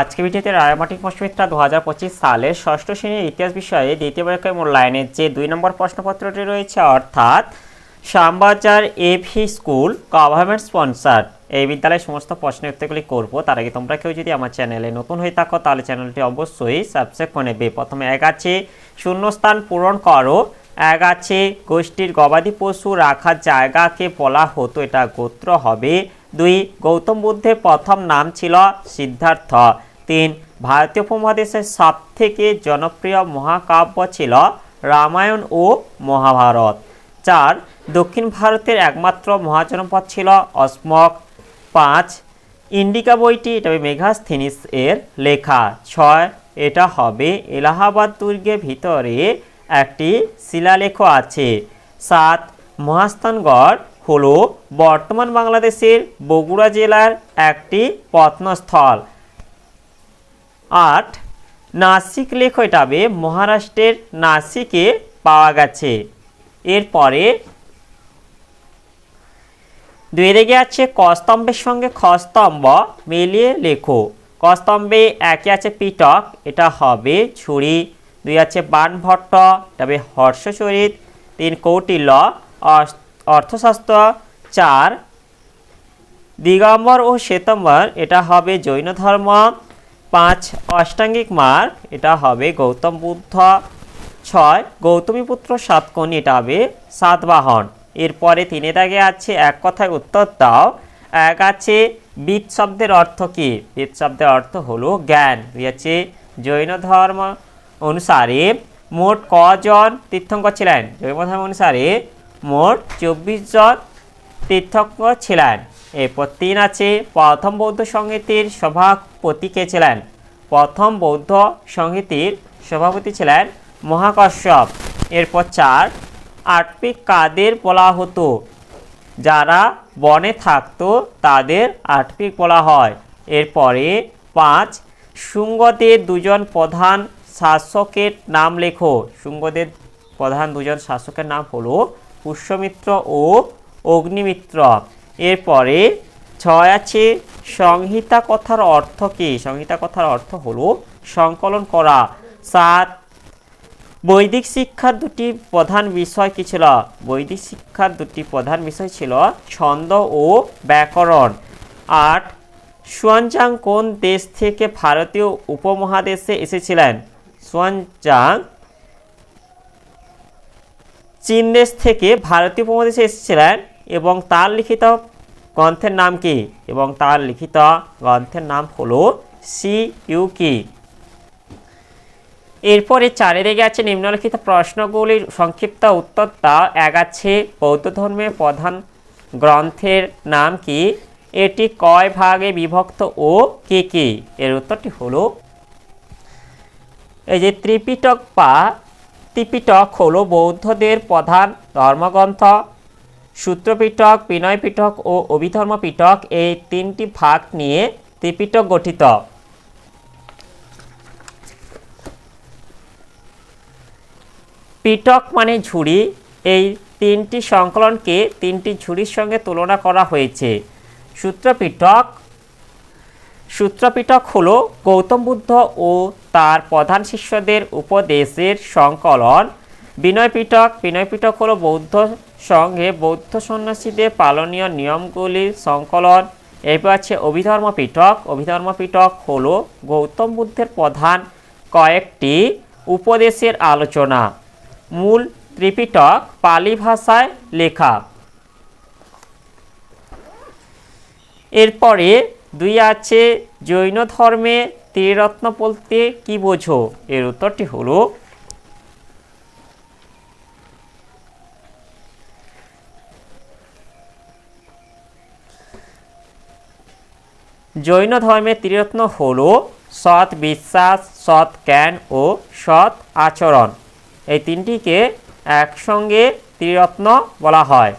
আজকে ভিডিওতে রায়মাটিক প্রশ্নবিদ্যা দু হাজার পঁচিশ সালের ষষ্ঠ শ্রেণির ইতিহাস বিষয়ে দ্বিতীয় পরীক্ষায় মূল্যায়নের যে দুই নম্বর প্রশ্নপত্রটি রয়েছে, অর্থাৎ Shyambazar A V school government sponsor এই বিদ্যালয়ের সমস্ত প্রশ্নের উত্তরগুলি করব। তার আগে তোমরা কেউ যদি আমার চ্যানেলে নতুন হয়ে থাকো, তাহলে চ্যানেলটি অবশ্যই সাবস্ক্রাইব করে নেবে। প্রথমে এক আছে, শূন্যস্থান পূরণ করো। এক আছে, গোষ্ঠীর গবাদি পশু রাখার জায়গাকে বলা হতো, এটা গোত্র হবে। দুই, গৌতম বুদ্ধের প্রথম নাম ছিল সিদ্ধার্থ। তিন, ভারতীয় উপমহাদেশের সব থেকে জনপ্রিয় মহাকাব্য ছিল রামায়ণ ও মহাভারত। চার, দক্ষিণ ভারতের একমাত্র মহাজনপদ ছিল অসমক পাঁচ, ইন্ডিকা বইটি এটা মেঘাস্থিনিস এর লেখা। ছয়, এটা হবে এলাহাবাদ দুর্গের ভিতরে একটি শিলালেখ আছে। সাত, মহাস্থানগড় হলো বর্তমান বাংলাদেশের বগুড়া জেলার একটি প্রত্নস্থল আট, নাসিক লেখ এটা হবে মহারাষ্ট্রের নাসিকে পাওয়া গেছে। এরপরে দুই দিকে আছে কস্তম্ভের সঙ্গে খস্তম্ভ মিলিয়ে লেখো। কস্তম্ভে একে আছে পিটক, এটা হবে ছুরি। দুই আছে বানভট্ট হবে হর্ষচরিত। তিন কৌটিল্য অস- অর্থশাস্ত্র চার, দিগম্বর ও শ্বেতম্বর, এটা হবে জৈন ধর্ম। পাঁচ, অষ্টাঙ্গিক মার্গ, এটা হবে গৌতম বুদ্ধ। ছয় গৌতমীপুত্র সাতকর্ণী এটা হবে সাতবাহন এরপরে তিনে দাগে আছে, এক কথায় উত্তর দাও। এক আছে, বিদ শব্দের অর্থ কি? বিদ শব্দের অর্থ হলো জ্ঞান। দুই আছে, জৈন ধর্ম অনুসারে মোট কজন তীর্থঙ্কর ছিলেন? জৈন ধর্ম অনুসারে মোট চব্বিশ জন তীর্থঙ্কর ছিলেন। এরপর তিন আছে, প্রথম বৌদ্ধ সংহিতির সভাপতি কে ছিলেন? প্রথম বৌদ্ধ সংহিতির সভাপতি ছিলেন মহাকশ্যপ। এরপর চার আটপিক কাদের বলা হতো? যারা বনে থাকতো, তাদের আটপিক বলা হয়। এরপরে পাঁচ, শুঙ্গদের দুজন প্রধান শাসকের নাম লেখো। শুঙ্গদের প্রধান দুজন শাসকের নাম হলো পুষ্যমিত্র ও অগ্নিমিত্র। এরপরে ছয় আছে, সংহিতা কথার অর্থ কি? সংহিতা কথার অর্থ হলো সংকলন করা। সাত, বৈদিক শিক্ষার দুটি প্রধান বিষয় কি ছিল? বৈদিক শিক্ষার দুটি প্রধান বিষয় ছিল ছন্দ ও ব্যাকরণ। আট সুয়ানজাং কোন দেশ থেকে ভারতীয় উপমহাদেশে এসেছিলেন? সুয়ানজাং চীন দেশ থেকে ভারতীয় উপমহাদেশে এসেছিলেন এবং তার লিখিত গ্রন্থের নাম কি? এবং তার লিখিত গ্রন্থের নাম হলো সি ইউকি এরপরে চারিদিকে আছে নিম্নলিখিত প্রশ্নগুলির সংক্ষিপ্ত উত্তর দাও এক বৌদ্ধ ধর্মের প্রধান গ্রন্থের নাম কি? এটি কয় ভাগে বিভক্ত ও কি কি? এর উত্তরটি হলো এই যে ত্রিপিটক বা ত্রিপিটক হলো বৌদ্ধদের প্রধান ধর্মগ্রন্থ। সূত্রপিটক বিনয় পিটক ও অভিধর্ম পিটক এই তিনটি ভাগ নিয়ে ত্রিপিটক গঠিত। পিটক মানে ঝুড়ি। এই তিনটি সংকলনকে তিনটি ঝুড়ির সঙ্গে তুলনা করা হয়েছে। সূত্রপিটক সূত্রপিটক হল গৌতম বুদ্ধ ও তার প্রধান শিষ্যদের উপদেশের সংকলন। বিনয় পিটক বিনয় পিটক হল বৌদ্ধ সঙ্গে বৌদ্ধ সন্ন্যাসীদের পালনীয় নিয়মগুলির সংকলন। এরপর আছে অভিধর্ম পিটক অভিধর্ম পিটক হল গৌতম বুদ্ধের প্রধান কয়েকটি উপদেশের আলোচনা। মূল ত্রিপিটক পালি ভাষায় লেখা। এরপরে দুই আছে, জৈন ধর্মে ত্রিরত্ন বলতে কি বোঝো? এর উত্তরটি হলো জৈন ধর্মের ত্রিরত্ন হল সৎ বিশ্বাস, সৎ জ্ঞান ও সৎ আচরণ। এই তিনটিকে একসঙ্গে ত্রিরত্ন বলা হয়।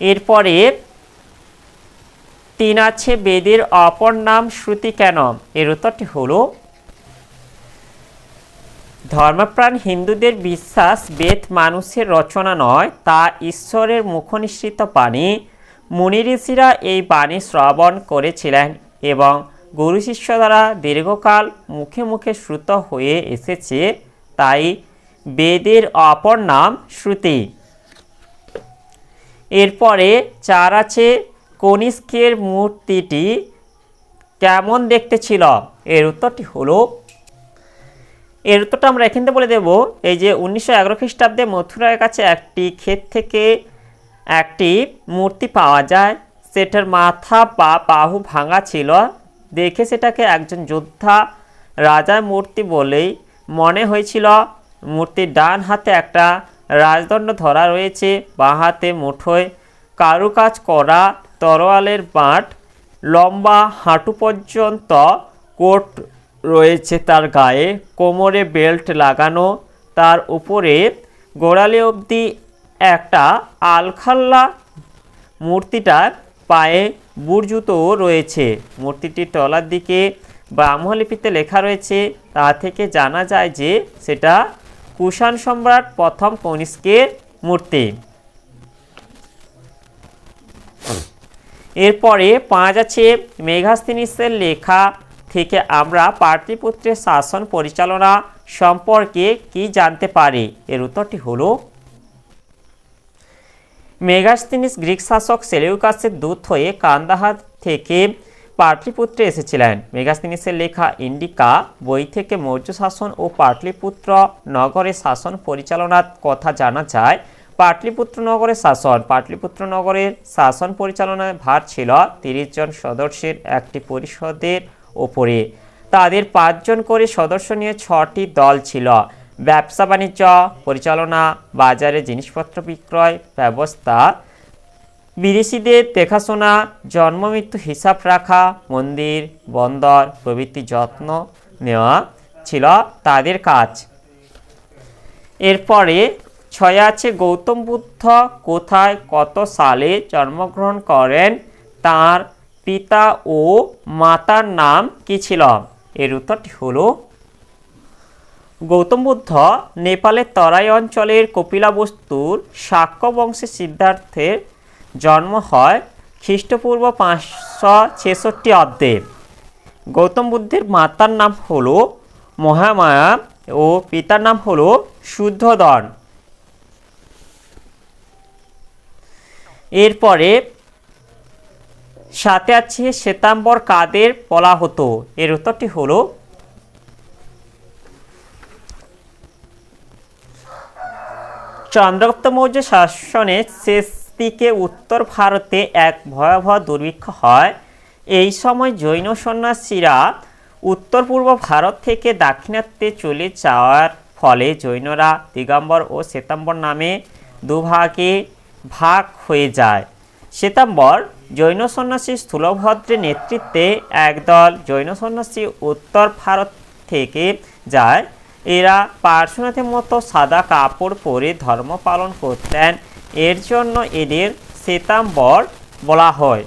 এরপরে তিন আছে বেদের অপর নাম শ্রুতি কেন? এর উত্তরটি হলো, ধর্মপ্রাণ হিন্দুদের বিশ্বাস বেদ মানুষের রচনা নয়, তা ঈশ্বরের মুখনিসৃত বাণী। মুনি ঋষিরা এই বাণী শ্রবণ করেছিলেন এবং গুরু শিষ্য দ্বারা দীর্ঘকাল মুখে মুখে শ্রুত হয়ে এসেছে, তাই বেদের অপর নাম শ্রুতি। এরপরে চার আছে, কনিষ্কের মূর্তিটি কেমন দেখতে ছিল? এর উত্তরটি হলো, এর উত্তরটা আমরা এখান বলে দেব। এই যে উনিশশো এগারো খ্রিস্টাব্দে মথুরার কাছে একটি ক্ষেত থেকে একটি মূর্তি পাওয়া যায়। সেটার মাথা বা বাহু ভাঙা ছিল। দেখে সেটাকে একজন যোদ্ধা রাজার মূর্তি বলেই মনে হয়েছিল। মূর্তির ডান হাতে একটা রাজদণ্ড ধরা রয়েছে বাঁ হাতে মুঠোয়। কারুকাজ করা তরোয়ালের বাঁট, লম্বা হাঁটু পর্যন্ত কোট রয়েছে তার গায়ে। কোমরে বেল্ট লাগানো, তার উপরে গোড়ালি অবধি একটা আলখাল্লা মূর্তিটার পায়ে বুট জুতোও রয়েছে। মূর্তিটির তলার দিকে ব্রাহ্মলিপিতে লেখা রয়েছে, তা থেকে জানা যায় যে সেটা কুষাণ সম্রাট প্রথম কনিষ্কের মূর্তি। এরপরে পাঁচ আছে, মেঘাস্তিনিসের লেখা থেকে আমরা পাটলিপুত্রের শাসন পরিচালনা সম্পর্কে কি জানতে পারি? এর উত্তরটি হলো মেগাস্তিনিস গ্রিক শাসক সেলেউকাসের দূত হয়ে কান্দাহার থেকে পাটলিপুত্রে এসেছিলেন। মেগাস্তিনিসের লেখা ইন্ডিকা, বই থেকে মৌর্য শাসন ও পাটলিপুত্র নগরের শাসন পরিচালনার কথা জানা যায়। পাটলিপুত্র নগরের শাসন, পাটলিপুত্র নগরের শাসন পরিচালনার ভার ছিল তিরিশ জন সদস্যের একটি পরিষদের ওপরে। তাদের পাঁচজন করে সদস্য নিয়ে ছটি দল ছিল। ব্যবসা বাণিজ্য পরিচালনা, বাজারে জিনিসপত্র বিক্রয়, ব্যবস্থা বিদেশিদের দেখাশোনা, জন্ম মৃত্যু হিসাব রাখা, মন্দির, বন্দর প্রভৃতি যত্ন নেওয়া ছিল তাদের কাজ। এরপরে ছয় আছে, গৌতম বুদ্ধ কোথায় কত সালে জন্মগ্রহণ করেন, তার পিতা ও মাতার নাম কি ছিল? এর উত্তরটি হলো, গৌতম বুদ্ধ নেপালের তরাই অঞ্চলের কপিলাবস্তুর শাক্য বংশের সিদ্ধার্থের জন্ম হয় খ্রিস্টপূর্ব পাঁচশো ছেষট্টি অব্দে। গৌতম বুদ্ধের মাতার নাম হলো মহামায়া ও পিতার নাম হলো শুদ্ধোদন। এরপরে সাথে আছে শ্বেতাম্বর কাদের বলা হতো। এর উত্তরটি হলো চন্দ্রগুপ্ত মৌর্য শাসনের শেষ দিকে উত্তর ভারতে এক ভয়াবহ দুর্ভিক্ষ হয়। এই সময় জৈন সন্ন্যাসীরা উত্তর পূর্ব ভারত থেকে দাক্ষিণাত্যে চলে যাওয়ার ফলে জৈনরা দিগম্বর ও শ্বেতাম্বর নামে দুভাগে ভাগ হয়ে যায়। শ্বেতাম্বর জৈন সন্ন্যাসী স্থূলভদ্রের নেতৃত্বে একদল জৈন সন্ন্যাসী উত্তর ভারত থেকে যায়। এরা পার্শ্বনাথের মতো সাদা কাপড় পরে ধর্ম পালন করতেন। এর জন্য এদের শ্বেতাম্বর বলা হয়।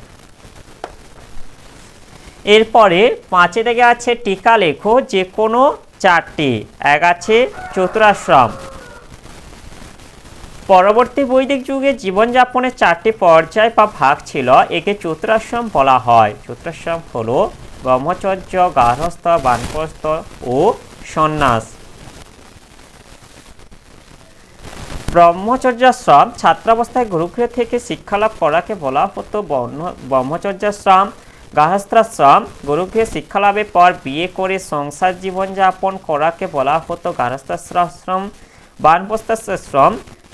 এরপরে পাঁচে থেকে আছে টিকা লেখো যে কোনো চারটি, এক আছে চতুরাশ্রম। পরবর্তী বৈদিক যুগে জীবনযাপনের চারটি পর্যায় বা ভাগ ছিল, একে চতুরাশ্রম বলা হয়। চতুরাশ্রম হলো ব্রহ্মচর্য গার্হস্থ বানপ্রস্থ ও সন্ন্যাস। ব্রহ্মচর্যাশ্রম ছাত্রাবস্থায় গুরুগৃহ থেকে শিক্ষালাভ করাকে বলা হতো ব্রহ্মচর্যাশ্রম। গার্হস্থ্যাশ্রম গুরুগৃহে শিক্ষালাভের পর বিয়ে করে সংসার জীবনযাপন করাকে বলা হতো গার্হস্থ্যাশ্রম। বানপ্রস্থাশ্রম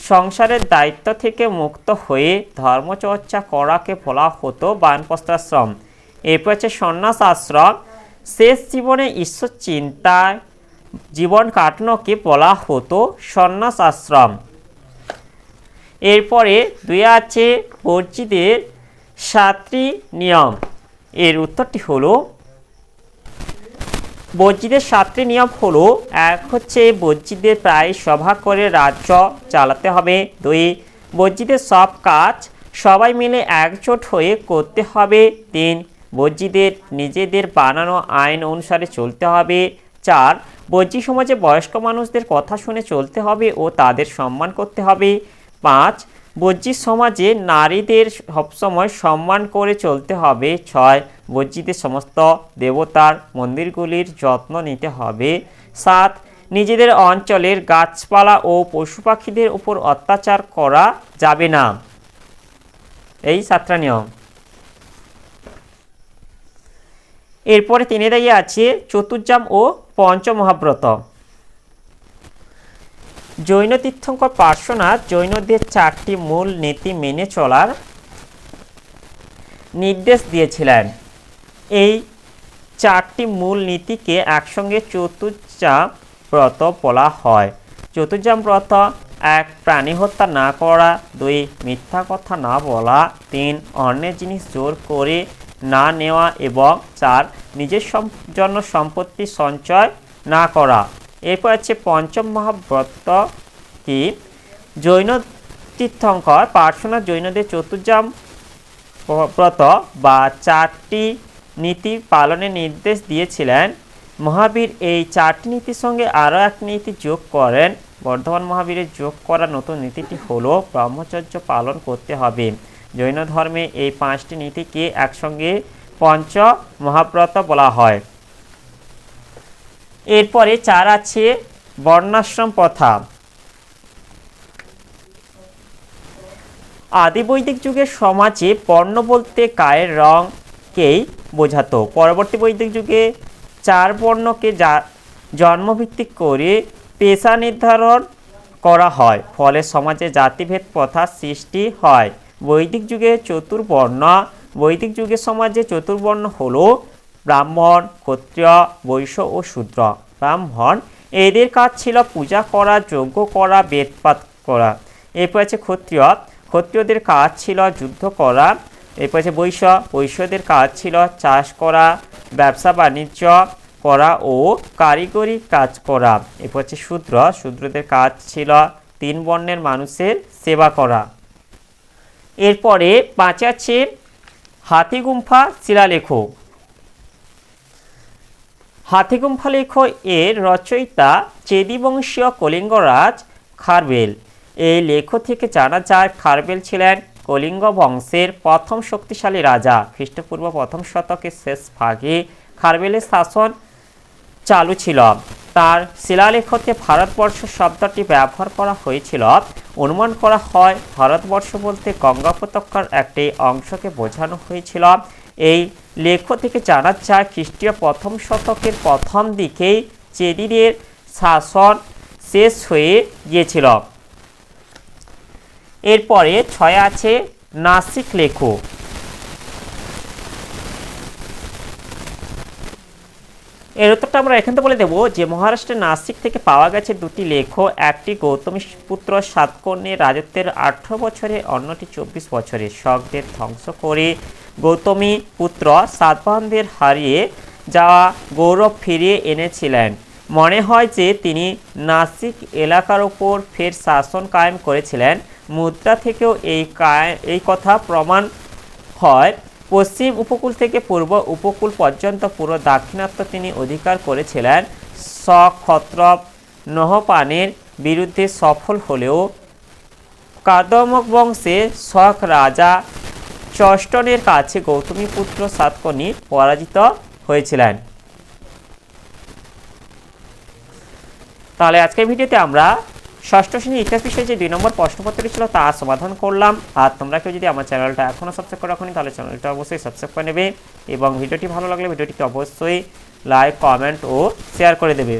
সংসারের দায়িত্ব থেকে মুক্ত হয়ে ধর্মচর্চা করাকে বলা হতো বানপ্রস্থাশ্রম এরপর হচ্ছে সন্ন্যাস আশ্রম শেষ জীবনে ঈশ্বর চিন্তায় জীবন কাটানোকে বলা হতো সন্ন্যাস আশ্রম এরপরে দুই আছে বর্জিদের সাতটি নিয়ম। এর উত্তরটি হলো বর্জিদের সাতটি নিয়ম হলো, এক হচ্ছে বর্জিদের প্রায় সভা করে রাজ্য চালাতে হবে। দুই বর্জিদের সব কাজ সবাই মিলে একজোট হয়ে করতে হবে। তিন বর্জিদের নিজেদের বানানো আইন অনুসারে চলতে হবে। চার, বর্জি সমাজে বয়স্ক মানুষদের কথা শুনে চলতে হবে ও তাদের সম্মান করতে হবে। পাঁচ, বজ্জিত সমাজে নারীদের সবসময় সম্মান করে চলতে হবে। ছয়, বজ্জিতের সমস্ত দেবতার মন্দিরগুলির যত্ন নিতে হবে। সাত, নিজেদের অঞ্চলের গাছপালা ও পশু পাখিদের উপর অত্যাচার করা যাবে না। এই সাতটা নিয়ম। এরপরে তিনি দাঁড়িয়ে আছে চতুর্জাম ও পঞ্চমহাব্রত। জৈন তীর্থঙ্কর পার্শ্বনাথ জৈনদের চারটি মূল নীতি মেনে চলার নির্দেশ দিয়েছিলেন। এই চারটি মূল নীতিকে একসঙ্গে চতুর্জাম ব্রত বলা হয়। চতুর্জাম ব্রত এক প্রাণী হত্যা না করা, দুই মিথ্যা কথা না বলা, তিন অন্যের জিনিস জোর করে না নেওয়া এবং চার নিজের জন্য সম্পত্তি সঞ্চয় না করা। এরপর আছে পঞ্চম মহাব্রত কি? জৈন তীর্থঙ্কর পার্শ্বনাথ জৈনদের চতুর্জাম ব্রত বা চারটি নীতি পালনের নির্দেশ দিয়েছিলেন। মহাবীর এই চারটি নীতির সঙ্গে আরও এক নীতি যোগ করেন। বর্ধমান মহাবীরের যোগ করা নতুন নীতিটি হলো ব্রহ্মচর্য পালন করতে হবে। জৈন ধর্মে এই পাঁচটি নীতিকে একসঙ্গে পঞ্চ মহাব্রত বলা হয়। এরপরে চার আছে বর্ণাশ্রম প্রথা। আদি বৈদিক যুগের সমাজে বর্ণ বলতে গায়ের রঙকেই বোঝাতো। পরবর্তী বৈদিক যুগে চার বর্ণকে জন্মভিত্তিক করে পেশা নির্ধারণ করা হয়, ফলে সমাজে জাতিভেদ প্রথার সৃষ্টি হয়। বৈদিক যুগে চতুর্বর্ণ, বৈদিক যুগের সমাজে চতুর্বর্ণ হলো ব্রাহ্মণ, ক্ষত্রিয়, বৈশ্য ও শূদ্র। ব্রাহ্মণ, এদের কাজ ছিল পূজা করা, যজ্ঞ করা বেদপাত করা। এরপর আছে ক্ষত্রিয়। ক্ষত্রিয়দের কাজ ছিল যুদ্ধ করা। এরপর আছে বৈশ্য। বৈশ্যদের কাজ ছিল চাষ করা, ব্যবসা বাণিজ্য করা ও কারিগরি কাজ করা। এরপর হচ্ছে শূদ্র। শূদ্রদের কাজ ছিল তিন বর্ণের মানুষের সেবা করা। এরপরে পাঁচে আছে হাতিগুম্ফা শিলালেখ হাতিগুম্ফা লেখ এর রচয়িতা চেদিবংশীয় কলিঙ্গরাজ খারবেল। এই লেখ থেকে জানা যায়, খারবেল ছিলেন কলিঙ্গ বংশের প্রথম শক্তিশালী রাজা। খ্রিস্টপূর্ব প্রথম শতকের শেষ ভাগে খারবেলের শাসন চালু ছিল। তার শিলালেখতে ভারতবর্ষ শব্দটি ব্যবহার করা হয়েছিল। অনুমান করা হয়, ভারতবর্ষ বলতে গঙ্গা উপত্যকার একটি অংশকে বোঝানো হয়েছিল। এই লেখ থেকে জানা যায়, খ্রিস্টীয় প্রথম শতকের প্রথম দিকেই চেদিদের শাসন শেষ হয়ে গিয়েছিল। এরপরে ছয় আছে নাসিক লেখো এর উত্তরটা আমরা এখান থেকে বলে দেবো যে মহারাষ্ট্রের নাসিক থেকে পাওয়া গেছে দুটি লেখ একটি গৌতমী পুত্র সাতকর্ণীর রাজত্বের আঠারো বছরে, অন্যটি চব্বিশ বছরে। শকদের ধ্বংস করে গৌতমী পুত্র সাতবাহনদের হারিয়ে যাওয়া গৌরব ফিরিয়ে এনেছিলেন। মনে হয় যে তিনি নাসিক এলাকার ওপর ফের শাসন কায়েম করেছিলেন। মুদ্রা থেকেও এই এই কথা প্রমাণ হয়, পশ্চিম উপকূল থেকে পূর্ব উপকূল পর্যন্ত পুরো দাক্ষিণাত্য তিনি অধিকার করেছিলেন। সক্ষত্রপ নহপানের বিরুদ্ধে সফল হলেও কাদমক বংশে শখ রাজা চষ্টনের কাছে গৌতমীপুত্র সাতকর্ণী পরাজিত হয়েছিলেন। তাহলে আজকের ভিডিওতে আমরা ষষ্ঠ শ্রেণির ইতিহাস বিষয়ে যে দুই নম্বর প্রশ্নপত্রটি ছিল তা সমাধান করলাম। আর তোমরা কেউ যদি আমার চ্যানেলটা এখনও সাবস্ক্রাইব করে রাখোনি, তাহলে চ্যানেলটা অবশ্যই সাবস্ক্রাইব করে নেবে এবং ভিডিওটি ভালো লাগলে ভিডিওটিকে অবশ্যই লাইক কমেন্ট ও শেয়ার করে দেবে।